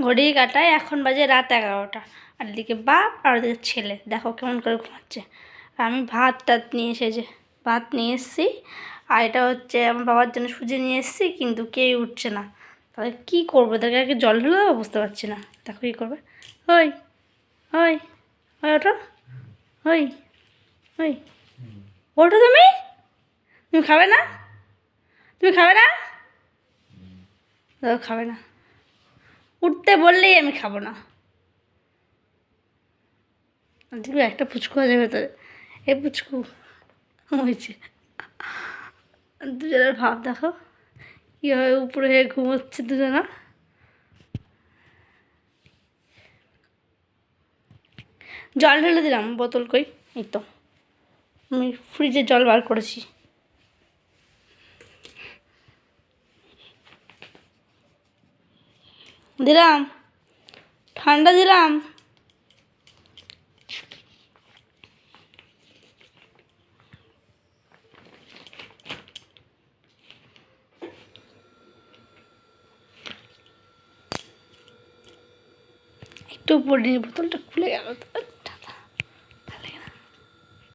ঘড়ির কাটায় এখন বাজে রাত এগারোটা। আর এদিকে বাপ আর ওদিকে ছেলে। দেখো কেমন করে ঘুমাচ্ছে। আর আমি ভাত টাত নিয়ে এসেছে ভাত নিয়ে এসেছি। আর এটা হচ্ছে আমার বাবার জন্য সুজি নিয়ে এসেছি, কিন্তু কেউই উঠছে না। তাহলে কী করব? তাকে আগে জল ঢুলে দেবো বুঝতে পারছি না। দেখো কী করবে। ওই ওই ওই ওঠো। ওই ওই। ওঠো তুমি। তুমি খাবে না? তুমি খাবে না? খাবে না। উঠতে বললেই আমি খাব না। দেখবে একটা পুচকু আছে ভেতরে। এ পুচকু হয়েছে দুজনের ভাব দেখো, কীভাবে উপরে হয়ে ঘুমোচ্ছে দুজনা। জল ঢেলে দিলাম, বোতল কই, এই তো। আমি ফ্রিজে জল বার করেছি। দিলাম। ঠান্ডা দিলাম। একটু পরে বোতলটা খুলে গেল